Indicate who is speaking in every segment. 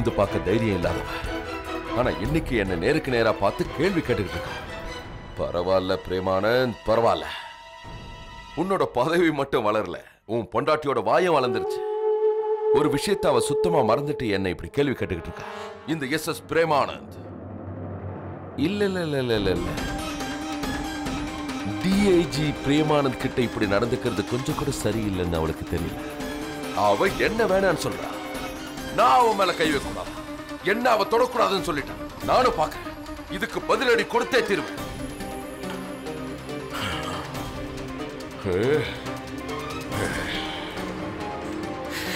Speaker 1: நிமிந்து பார்க்க தைரியம் இல்லாதவ ஆனா இன்னைக்கு என்ன நேருக்கு நேரா பார்த்து கேள்வி கேட்டுக்கிட்டு இருக்கா பரவாயில்ல பிரேமானந்த். பரவாயில்ல. உன்னோட பதவி மட்டும் வளரல. உன் பொண்டாட்டியோட வாயம் வளர்ந்துருச்சு. ஒரு விஷயத்தை அவ சுத்தமா மறந்துட்டு என்ன இப்படி கேள்வி கேட்டுக்கிட்டு இருக்கா. இந்த எஸ் எஸ் பிரேமானந்த். இல்ல இல்ல இல்ல இல்ல இல்ல இல்ல டிஐஜி பிரேமானந்த் கிட்ட இப்படி நடந்துக்கிறது கொஞ்சம் கூட சரியில்லைன்னு அவளுக்கு தெரியல. அவ என்ன வேணான்னு சொல்றா. நான் அவன் மேல கை வைக்கூடாது என்ன அவ தொடக்கூடாதுன்னு சொல்லிட்டான். நானும் பார்க்கறேன். இதுக்கு பதிலடி கொடுத்தே தீருவேன்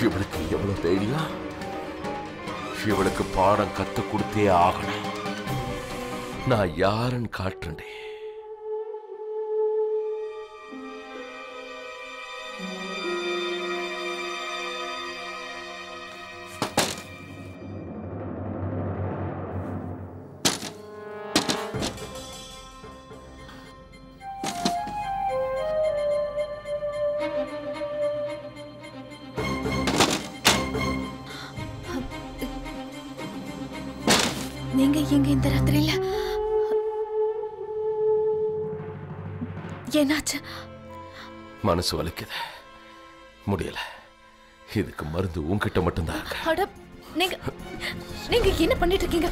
Speaker 1: இவளுக்கு எவ்வளவு தைரியம்? இவளுக்கு பாடம் கத்து கொடுத்தே ஆகணும். நான் யாருன்னு காட்டுறேன் மனசு வலிக்குது. முடியல. இதுக்கு மருந்து உன்கிட்ட மட்டும்தான். இருக்கு
Speaker 2: அட நீங்க நீங்க என்ன பண்ணிட்டு இருக்கீங்க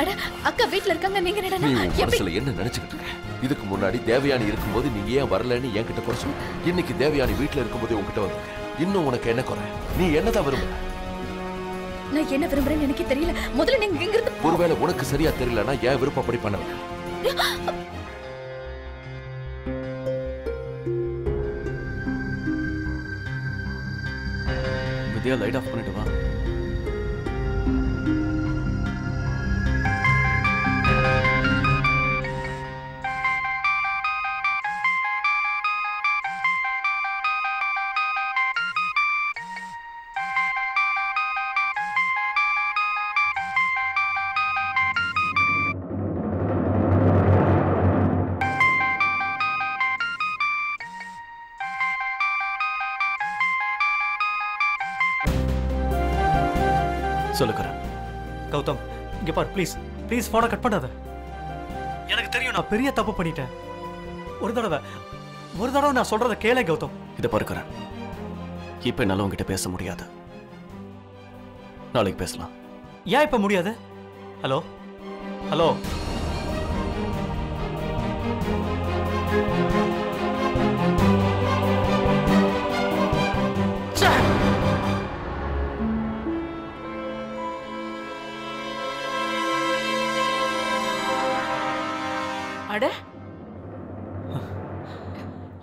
Speaker 2: அட அக்கா வீட்ல இருக்காங்க நீங்க என்னடா
Speaker 1: மனசுல என்ன நினைச்சுக்கிட்டு இருக்க? இதுக்கு முன்னாடி தேவயானி இருக்கும்போது நீ ஏன் வரலன்னு என்கிட்ட குறை சொன்ன? இன்னைக்கு தேவயானி வீட்டுல இருக்கும்போது உன்கிட்ட வந்திருக்க. இன்னும் உனக்கு என்ன குறை? நீ என்னதான் விரும்புற?
Speaker 2: நான் என்ன விரும்புறேன்னு எனக்கு தெரியல. முதல்ல நீங்க இங்க இருந்து
Speaker 1: ஒருவேளை உனக்கு சரியா தெரியலன்னா ஏன் விருப்பப்படி பண்ண வேண்டாம்
Speaker 3: லைட் ஆஃப் பண்ணிட்டு வா.
Speaker 4: இங்க பார் ப்ளீஸ் ப்ளீஸ் ஃபோனை கட் பண்ணாத. எனக்கு தெரியும் நான் பெரிய தப்பு பண்ணிட்டேன். ஒரு தடவை ஒரு தடவை நான் சொல்றத கேளே கௌதம்.
Speaker 3: இதை பாருக்கிறேன் இப்போ என்னால் உங்ககிட்ட பேச முடியாது. நாளைக்கு பேசலாம்.
Speaker 4: ஏன் இப்ப முடியாது? ஹலோ? ஹலோ?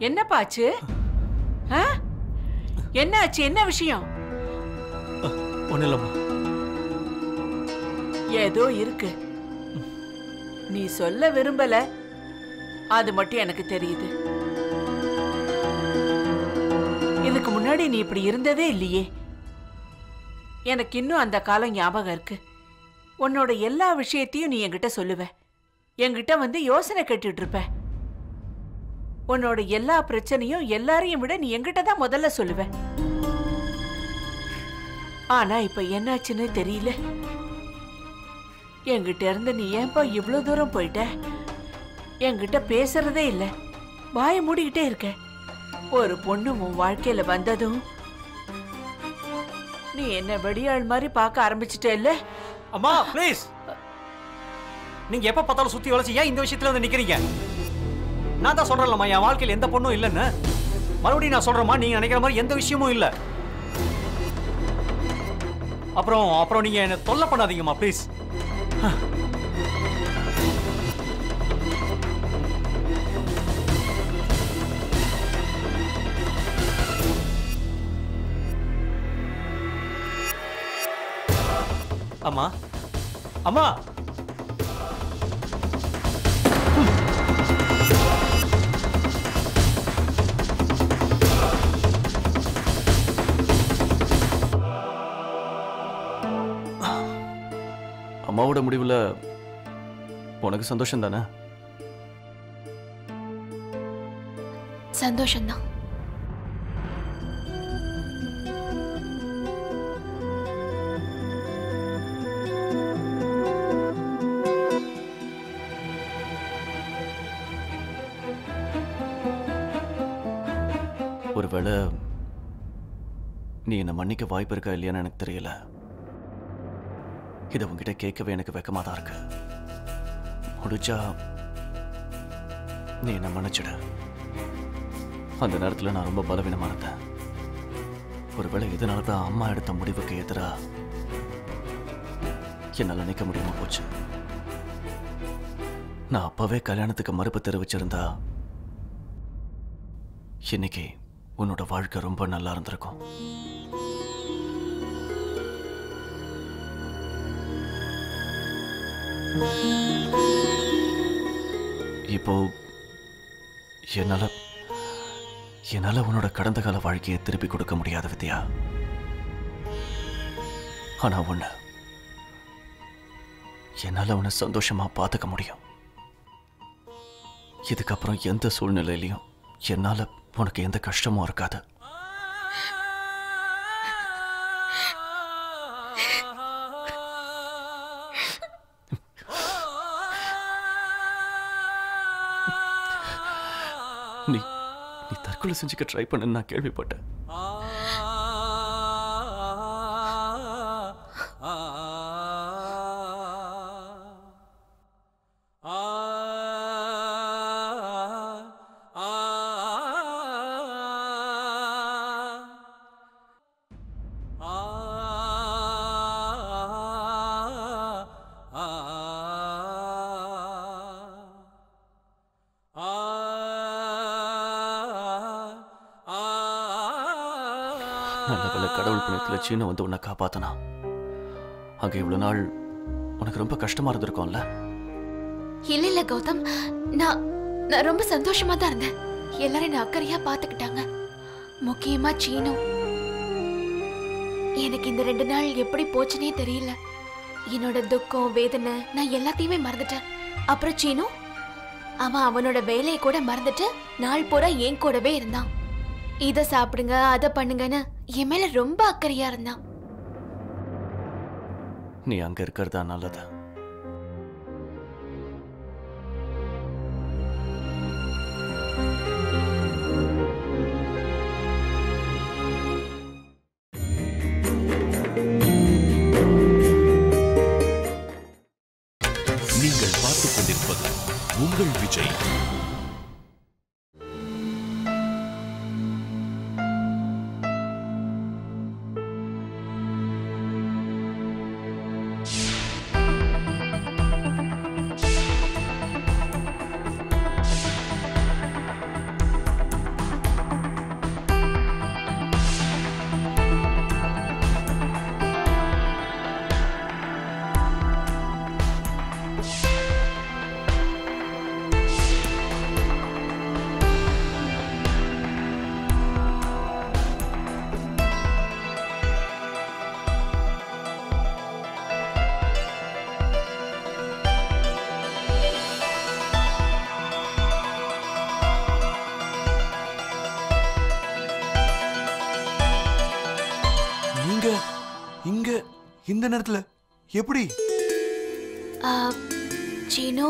Speaker 5: என்னப்பாச்சு ஆ? என்னாச்சு என்ன விஷயம்? ஏதோ இருக்கு. நீ சொல்ல விரும்பல. அது மட்டும் எனக்கு தெரியுது. இதுக்கு முன்னாடி நீ இப்படி இருந்ததே இல்லையே. எனக்கு இன்னும் அந்த காலம் ஞாபகம் இருக்கு. உன்னோட எல்லா விஷயத்தையும் நீ என்கிட்ட சொல்லுவ. என்கிட்ட வந்து யோசனை கேட்டுட்டு இருப்ப. உன்னோட எல்லா பிரச்சனையும் எல்லாரையும் விட நீ எங்கிட்ட தான் முதல்ல சொல்லுவ. ஆனா இப்ப என்னாச்சுன்னு தெரியல. என்கிட்ட இருந்து நீ ஏன்பா இவ்வளவு தூரம் போயிட்ட? என்கிட்ட பேசுறதே இல்ல. வாய மூடிக்கிட்டே இருக்க. ஒரு பொண்ணு உன் வாழ்க்கையில வந்ததும் நீ என்ன வெடியாள் மாதிரி பார்க்க ஆரம்பிச்சிட்ட இல்ல?
Speaker 4: அம்மா ப்ளீஸ் நீங்க எப்ப பார்த்தாலும் சுத்தி வளைச்சு ஏன் இந்த விஷயத்துல வந்து நிக்கிறீங்க? நான் தான் சொல்றேன்லம்மா என் வாழ்க்கையில் எந்த பொண்ணும் இல்லைன்னு. மறுபடியும் நான் சொல்றேம்மா நீங்க நினைக்கிற மாதிரி எந்த விஷயமும் இல்ல. அப்புறம் அப்புறம் நீங்க என்ன தொல்லை பண்ணாதீங்கம்மா ப்ளீஸ் அம்மா. அம்மா.
Speaker 3: அம்மாவோட முடிவில் உனக்கு சந்தோஷம் தானே?
Speaker 2: சந்தோஷம்தான்
Speaker 3: ஒருவேளை நீ என்னை மன்னிக்க வாய்ப்பு இருக்கா இல்லையான்னு எனக்கு தெரியல. இதை உங்ககிட்ட கேட்கவே எனக்கு வெக்கமாக தான் இருக்கு. முடிச்சா நீ என்ன மன்னிச்சிட. அந்த நேரத்தில் நான் ரொம்ப பலவீனமா இருந்தேன். ஒருவேளை இதனால தான் அம்மா எடுத்த முடிவுக்கு எதிரா என்னால் நினைக்க முடியாம போச்சு. நான் அப்பவே கல்யாணத்துக்கு மறுப்பு தெரிவிச்சிருந்தா இன்னைக்கு உன்னோட வாழ்க்கை ரொம்ப நல்லா இருந்திருக்கும். இப்போ என்னால என்னால உன்னோட கடந்த கால வாழ்க்கையை திருப்பி கொடுக்க முடியாத வித்யா. ஆனா ஒண்ணு என்னால உன்னை சந்தோஷமா பார்த்துக்க முடியும். இதுக்கப்புறம் எந்த சூழ்நிலையிலையும் என்னால உனக்கு எந்த கஷ்டமும் இருக்காது. தற்கொலை செஞ்சுக்க ட்ரை பண்ணுன்னு நான் கேள்விப்பட்டேன். சீனை வந்து உன்னை காப்பாத்தனா. அங்கே இவ்வளோ நாள் உனக்கு ரொம்ப கஷ்டமா இருந்திருக்கும்ல?
Speaker 2: இல்ல இல்ல கௌதம். நான் நான் ரொம்ப சந்தோஷமா தான் இருந்தேன். எல்லாரும் என்ன அக்கறையா பாத்துக்கிட்டாங்க முக்கியமா சீனு. எனக்கு இந்த ரெண்டு நாள் எப்படி போச்சுனே தெரியல. என்னோட துக்கம் வேதனை நான் எல்லாத்தையுமே மறந்துட்டேன். அப்புறம் சீனு அவன் அவனோட வேலையை கூட மறந்துட்டு நாள் பூரா என் கூடவே இருந்தான். இத சாப்பிடுங்க அதை பண்ணுங்கன்னு என் மேல ரொம்ப அக்கறையா இருந்தான்.
Speaker 3: நீ அங்க இருக்கிறதா நல்லது?
Speaker 6: நீங்கள் பார்த்துக் கொண்டிருப்பது உங்கள் விஜய்.
Speaker 7: இந்த நேரத்துல? எப்படி?
Speaker 2: சீனு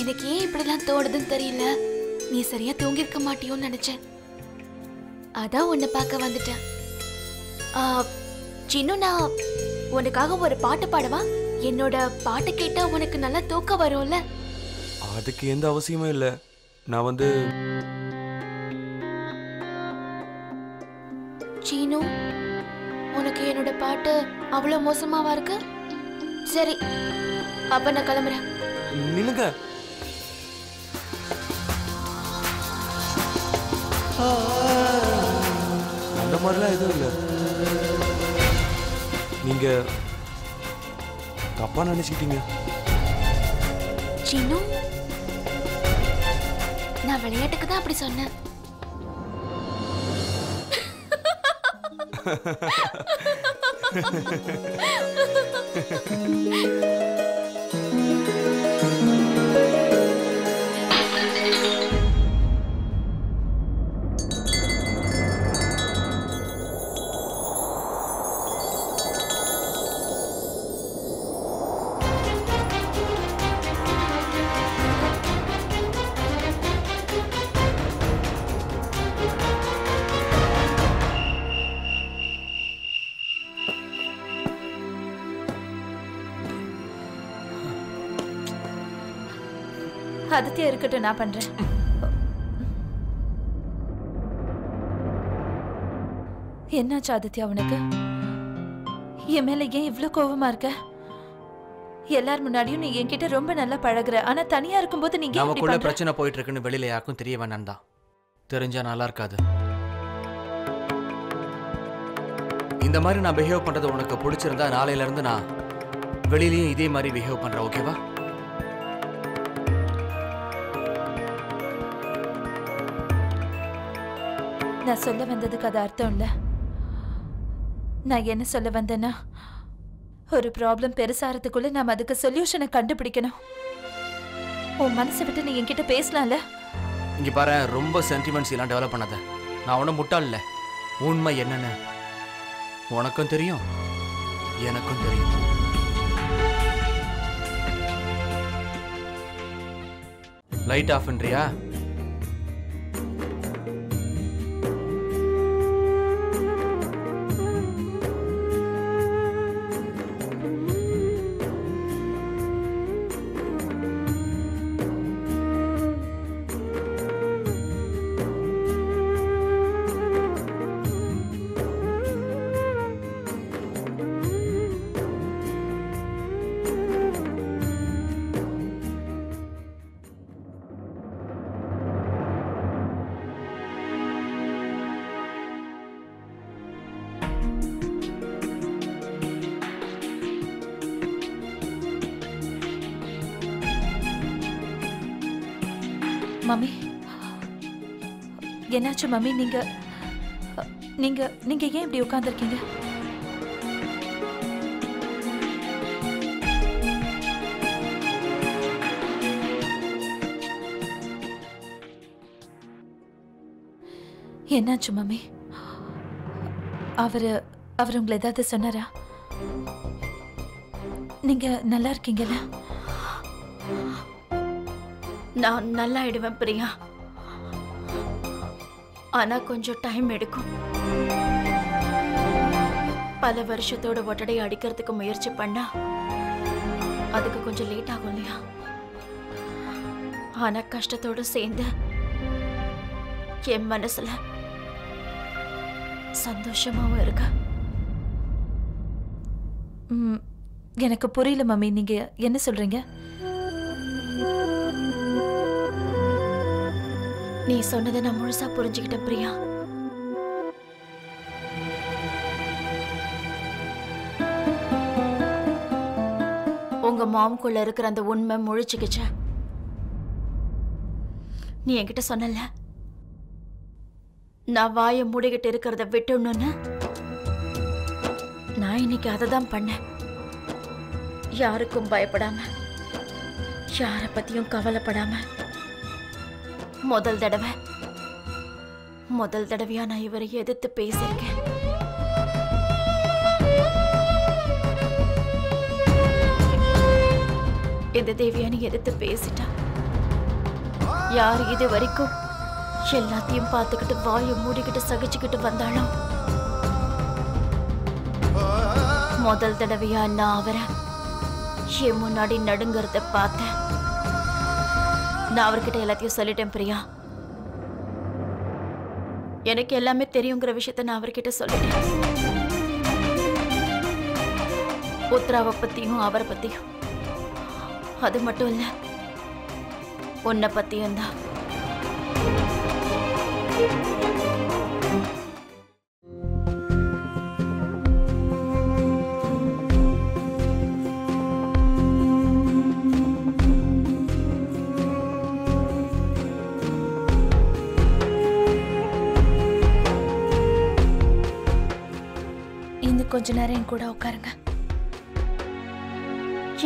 Speaker 2: எனக்கு ஏன் இப்படிலாம் தோடுதுன்னு தெரியல. நீ சரியா தூங்கியிருக்க மாட்டியோன்னு நினைச்சேன். அதான் உன்னை பார்க்க வந்துட்டேன். சின்னு நான் உனக்காக ஒரு பாட்டு பாடவா? என்னோட பாட்டு கேட்டா உனக்கு நல்லா தூக்கம் வரும்ல?
Speaker 7: அதுக்கு எந்த அவசியமும் இல்ல. நான் வந்து
Speaker 2: அவ்வளோ மோசமாவா இருக்கு? சரி அப்ப நான் கிளம்புறேன்.
Speaker 7: நில்லுங்க. அந்த மாதிரிலாம் எதுவும் இல்லை. நீங்க தப்பா நினைச்சுக்கிட்டீங்க.
Speaker 2: சின்னு நான் விளையாட்டுக்கு தான் அப்படி சொன்னேன்.
Speaker 8: ஆதித்யா இருக்கட்டும் நான் பண்றேன். என்னாச்சு ஆதித்யா உனக்கு? என் மேல ஏன் இவ்ளோ கோவமா இருக்க? எல்லார் முன்னாடியும் நீ என்கிட்ட ரொம்ப நல்லா பழகுற. ஆனா தனியா இருக்கும்போது இப்படி
Speaker 9: நமக்குள்ள? பிரச்சனை போயிட்டு இருக்குன்னு வெளியில யாருக்கும் தெரிய வேணாம் தான். தெரிஞ்சா நல்லா இருக்காது. இந்த மாதிரி நான் பிஹேவ் பண்றது உனக்கு பிடிச்சிருந்தா நாளையில இருந்து நான் வெளியிலயும் இதே மாதிரி பிஹேவ் பண்றேன் ஓகேவா
Speaker 8: நான் சொல்ல வந்ததுக்கு அது அர்த்தம் இல்லை. நான் என்ன சொல்ல வந்தேன்னா ஒரு ப்ராப்ளம் பெருசாகிறதுக்குள்ள நாம் அதுக்கு சொல்யூஷனை கண்டுபிடிக்கணும். உன் மனசை விட்டு நீ என்கிட்ட பேசலாம்ல?
Speaker 9: இங்க பாரு ரொம்ப சென்டிமெண்ட்ஸ் எல்லாம் டெவலப் பண்ணாத. நான் ஒன்றும் முட்டாள் இல்லை. உண்மை என்னன்னு உனக்கும் தெரியும் எனக்கும் தெரியும். லைட் ஆஃப் பண்றியா
Speaker 8: என்னாச்சு மம்மி? நீங்க நீங்க நீங்க ஏன் இப்படி உட்காந்துருக்கீங்க என்னாச்சு மம்மி? அவரு அவர் உங்களை ஏதாவது சொன்னாரா? நீங்க நல்லா இருக்கீங்கல்ல?
Speaker 10: நான் நல்லா ஆயிடுவேன் பிரியா. ஆனா கொஞ்சம் டைம் எடுக்கும். பல வருஷத்தோட ஒட்டடை அடிக்கிறதுக்கு முயற்சி பண்ணா அதுக்கு கொஞ்சம் லேட் ஆகும் இல்லையா? ஆனா கஷ்டத்தோட சேர்ந்து என் மனசுல சந்தோஷமாவும் இருக்க.
Speaker 8: ம், எனக்கு புரியல மம்மி நீங்க என்ன சொல்றீங்க?
Speaker 10: நீ சொன்னதை நான் முழுசா புரிஞ்சுக்கிட்டேன் பிரியா. உங்க மாம்குள்ள இருக்கிற அந்த உண்மை முழிச்சுக்கிச்ச. நீ என்கிட்ட சொன்னல நான் வாயை மூடிக்கிட்டு இருக்கிறத விட்டுணும்னு நான் இன்னைக்கு அதை தான் பண்ணேன். யாருக்கும் பயப்படாம யாரை பத்தியும் கவலைப்படாம. முதல் தடவை. முதல் தடவையா நான் இவரை எதிர்த்து பேசியிருக்கேன். இந்த தேவியானி எதிர்த்து பேசிட்டா? யார் இது வரைக்கும் எல்லாத்தையும் பார்த்துக்கிட்டு வாயை மூடிக்கிட்டு சகிச்சுக்கிட்டு வந்தாலும் முதல் தடவையா நான் அவரை என் முன்னாடி நடுங்கிறத பார்த்தேன். நான் அவர்கிட்ட எல்லாத்தையும் சொல்லிட்டேன் பிரியா. எனக்கு எல்லாமே தெரியுங்கிற விஷயத்த நான் அவர்கிட்ட சொல்லிட்டேன். புத்ராவை பத்தியும் அவரை பத்தியும். அது மட்டும் இல்ல உன்னை பத்தியும் தான்.
Speaker 8: கொஞ்ச நேரம் என் கூட உட்காருங்க.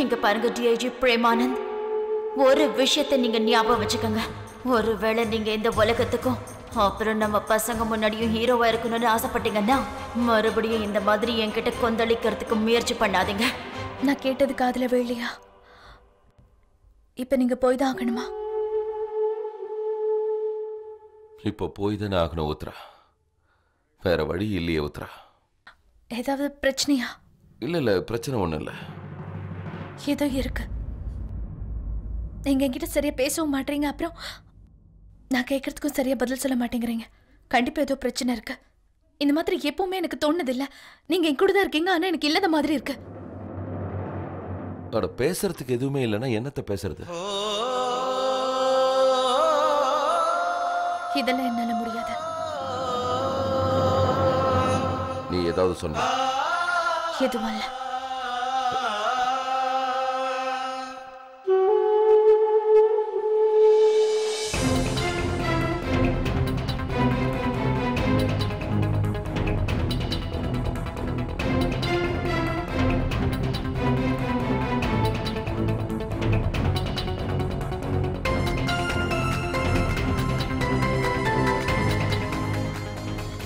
Speaker 10: இங்க பாருங்க டிஐஜி பிரேமானந்த். ஒரு விஷயத்தை நீங்க ஞாபகம் வச்சுக்கோங்க. ஒருவேளை நீங்க இந்த உலகத்துக்கும் அப்புறம் நம்ம பசங்க முன்னாடியும் ஹீரோவா இருக்கணும்னு ஆசைப்பட்டீங்கன்னா மறுபடியும் இந்த மாதிரி என்கிட்ட கொந்தளிக்கிறதுக்கு முயற்சி பண்ணாதீங்க.
Speaker 8: நான் கேட்டது காதுல விழலையா? இப்ப நீங்க போய் தான் ஆகணுமா?
Speaker 1: இப்போ போய் தானே ஆகணும் உத்ரா வேற வழி இல்லையே உத்ரா
Speaker 8: ஏதாவது பிரச்சனையா?
Speaker 1: இல்ல இல்ல பிரச்சனை ஒண்ணும் இல்ல.
Speaker 8: ஏதோ இருக்கு. நீங்க என்கிட்ட சரியா பேசவும் மாட்டீங்க அப்புறம் நான் கேட்கறதுக்கும் சரியா பதில் சொல்ல மாட்டேங்கிறீங்க. கண்டிப்பா ஏதோ பிரச்சனை இருக்கு. இந்த மாதிரி எப்பவுமே எனக்கு தோணுதில்ல. நீங்க என் கூட தான் இருக்கீங்க ஆனா எனக்கு இல்லாத மாதிரி இருக்கு.
Speaker 1: அட பேசுறதுக்கு எதுவுமே இல்லைன்னா என்னத்த பேசுறது?
Speaker 8: இதெல்லாம் என்னால முடியாது.
Speaker 1: நீ ஏதாவது சொன்ன.
Speaker 8: எதுவும் இல்ல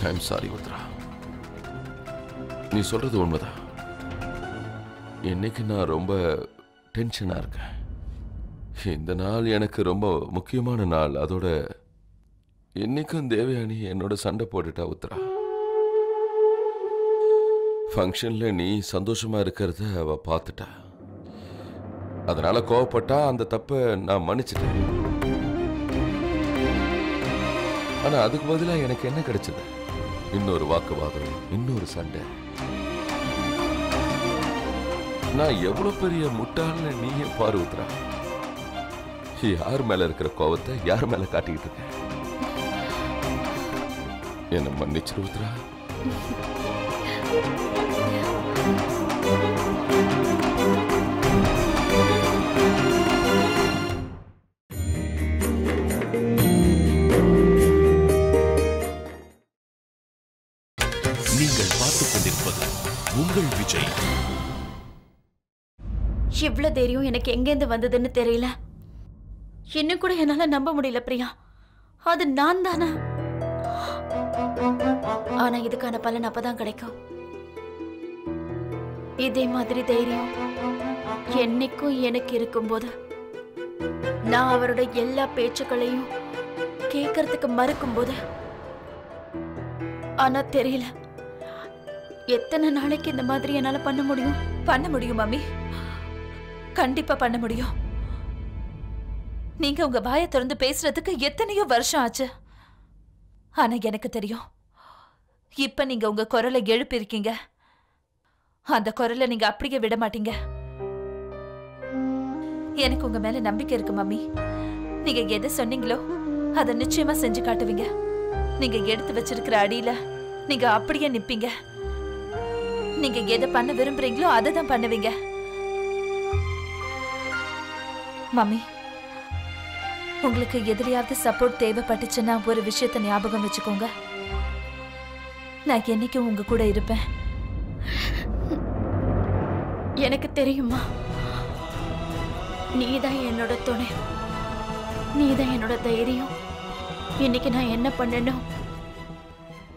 Speaker 1: ஐம் சாரி உத்ரா நீ சொல்றது உண்மைதான். இன்னைக்கு நான் ரொம்ப டென்ஷனாக இருக்கேன். இந்த நாள் எனக்கு ரொம்ப முக்கியமான நாள். அதோட இன்னைக்கும் தேவயானி என்னோட சண்டை போட்டுட்டா உத்தரா. ஃபங்க்ஷனில் நீ சந்தோஷமாக இருக்கிறத அவ பார்த்துட்டா. அதனால் கோவப்பட்டா அந்த தப்பை நான் மன்னிச்சிட்டேன். ஆனால் அதுக்கு பதிலாக எனக்கு என்ன கிடைச்சது? இன்னொரு வாக்குவாதம் இன்னொரு சண்டை. நான் எவ்வளவு பெரிய முட்டாள்னு நீயே பாரு உத்ரா யார் மேல இருக்கிற கோவத்தை யார் மேல காட்டிக்கிட்டு இருக்க? என்ன மன்னிச்சிரு
Speaker 10: எனக்கு எங்கேருந்து வந்ததுன்னு தெரியல. இன்னும் கூட என்னால நம்ப முடியல பிரியா. அது நான் தானா? ஆனா இதுக்கான பலன் அப்பதான் கிடைக்கும். இதே மாதிரி தைரியம் என்னைக்கும் எனக்கு இருக்கும்போது நான் அவரோட எல்லா பேச்சுக்களையும் கேட்கறதுக்கு மறுக்கும்போது ஆனா தெரியல. எத்தனை நாளைக்கு இந்த மாதிரி என்னால பண்ண முடியும்?
Speaker 8: பண்ண முடியும் மம்மி? கண்டிப்பா பண்ண முடியும். நீங்க உங்க வாயை திறந்து பேசுறதுக்கு எத்தனையோ வருஷம் ஆச்சு. ஆனா எனக்கு தெரியும். இப்ப நீங்க உங்க குரலை எழுப்பியிருக்கீங்க. அந்த குரலை நீங்க அப்படியே விட மாட்டீங்க. எனக்கு உங்க மேல நம்பிக்கை இருக்கு மம்மி. நீங்க எதை சொன்னீங்களோ அதை நிச்சயமா செஞ்சு காட்டுவீங்க. நீங்க எடுத்து வச்சிருக்கிற அடியில நீங்க அப்படியே நிப்பீங்க. நீங்க எதை பண்ண விரும்புறீங்களோ அதை தான் பண்ணுவீங்க. மம்மி உங்களுக்கு எதிரியாவது சப்போர்ட் தேவைப்பட்டுச்சுன்னா ஒரு விஷயத்தை ஞாபகம் வச்சுக்கோங்க. நான் என்னைக்கும் உங்க கூட இருப்பேன்.
Speaker 10: எனக்கு தெரியுமா? நீதான் என்னோட துணை. நீதான் என்னோட தைரியம். இன்னைக்கு நான் என்ன பண்ணணும்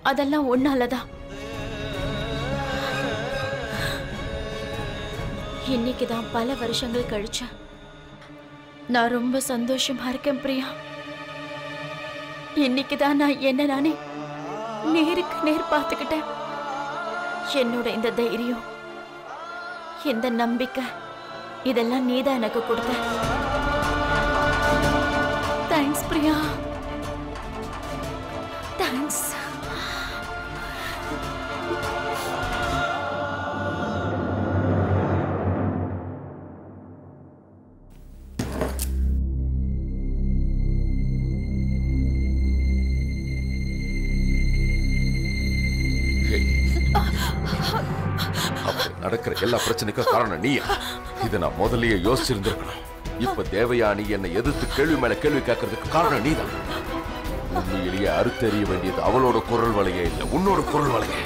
Speaker 10: அதெல்லாம் ஒன்னாலதான் இன்னைக்கு தான் பல வருஷங்கள் கழிச்சேன் நான் ரொம்ப சந்தோஷமா இருக்கேன் பிரியா. இன்னைக்கு தான் நான் என்ன நானே நேருக்கு நேர் பார்த்துக்கிட்டேன். என்னோட இந்த தைரியம் இந்த நம்பிக்கை இதெல்லாம் நீதான் எனக்கு கொடுத்த. தேங்க்ஸ் பிரியா.
Speaker 1: நடக்கிற எல்லா பிரச்சனைக்கும் காரணம் நீயா. இதை நான் முதல்லயே யோசிச்சிருந்திருக்கணும். இப்ப தேவயானி என்னை எதிர்த்து கேள்வி மேல கேள்வி கேட்கறதுக்கு காரணம் நீதான். உண்மையிலேயே அறுத்தறிய வேண்டியது அவளோட குரல் வலையே இல்லை உன்னோட குரல் வலையே.